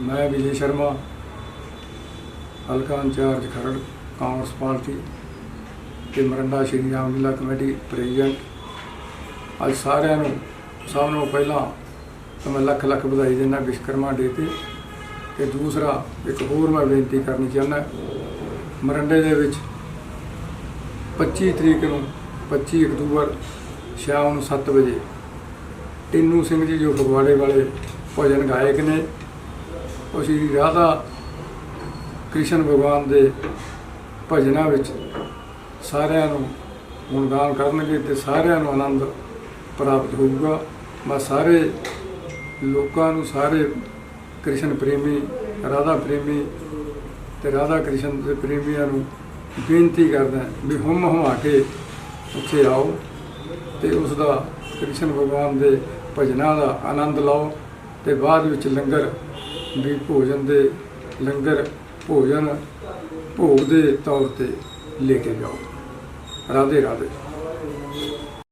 ਮੈਂ ਵਿਜੇ ਸ਼ਰਮਾ, ਹਲਕਾ incharge Kharar, Congress party ਤੇ ਮਰੰਡਾ ਸ਼੍ਰੀ ਰਾਮ ਲੀਲਾ ਕਮੇਟੀ ਪ੍ਰੈਜ਼ੀਡੈਂਟ। ਅੱਜ ਸਾਰਿਆਂ ਨੂੰ, ਸਭ ਨੂੰ ਪਹਿਲਾਂ ਤਾਂ ਮੈਂ ਲੱਖ ਲੱਖ ਵਧਾਈ ਦਿੰਦਾ ਵਿਸ਼ਕਰਮਾ ਡੇ ਤੇ। ਤੇ ਦੂਸਰਾ, ਇੱਕ ਹੋਰ ਮੈਂ ਬੇਨਤੀ ਕਰਨੀ ਚਾਹੁੰਦਾ, ਮਰੰਡੇ ਦੇ ਵਿੱਚ 25 ਤਰੀਕ ਨੂੰ 25 ਅਕਤੂਬਰ ਸ਼ਾਮ ਨੂੰ 7 ਵਜੇ, ਟਿੰਨੂ ਸਿੰਘ ਜੀ ਜੋ ਫਗਵਾੜੇ ਵਾਲੇ ਭਜਨ ਗਾਇਕ ਨੇ ਉਹ ਸ਼੍ਰੀ ਰਾਧਾ ਕ੍ਰਿਸ਼ਨ ਭਗਵਾਨ ਦੇ ਭਜਨਾਂ ਵਿੱਚ ਸਾਰਿਆਂ ਨੂੰ ਗੁਣਗਾਨ ਕਰਨਗੇ ਤੇ ਸਾਰਿਆਂ ਨੂੰ ਆਨੰਦ ਪ੍ਰਾਪਤ ਹੋਊਗਾ। ਮੈਂ ਸਾਰੇ ਲੋਕਾਂ ਨੂੰ, ਸਾਰੇ ਕ੍ਰਿਸ਼ਨ ਪ੍ਰੇਮੀ, ਰਾਧਾ ਪ੍ਰੇਮੀ ਤੇ ਰਾਧਾ ਕ੍ਰਿਸ਼ਨ ਦੇ ਪ੍ਰੇਮੀਆਂ ਨੂੰ ਬੇਨਤੀ ਕਰਦਾ ਵੀ ਹੁਮ ਹੁਮਾ ਕੇ ਉੱਥੇ ਆਓ ਤੇ ਉਸ ਦਾ ਕ੍ਰਿਸ਼ਨ ਭਗਵਾਨ ਦੇ ਭਜਨਾਂ ਦਾ ਆਨੰਦ ਲਓ ਤੇ ਬਾਅਦ ਵਿੱਚ ਲੰਗਰ ਵੀ ਭੋਜਨ ਦੇ ਲੰਗਰ ਭੋਜਨ ਭੋਗ ਦੇ ਤੌਰ ਤੇ ਲੈ ਕੇ ਜਾਓ। ਰਾਧੇ ਰਾਧੇ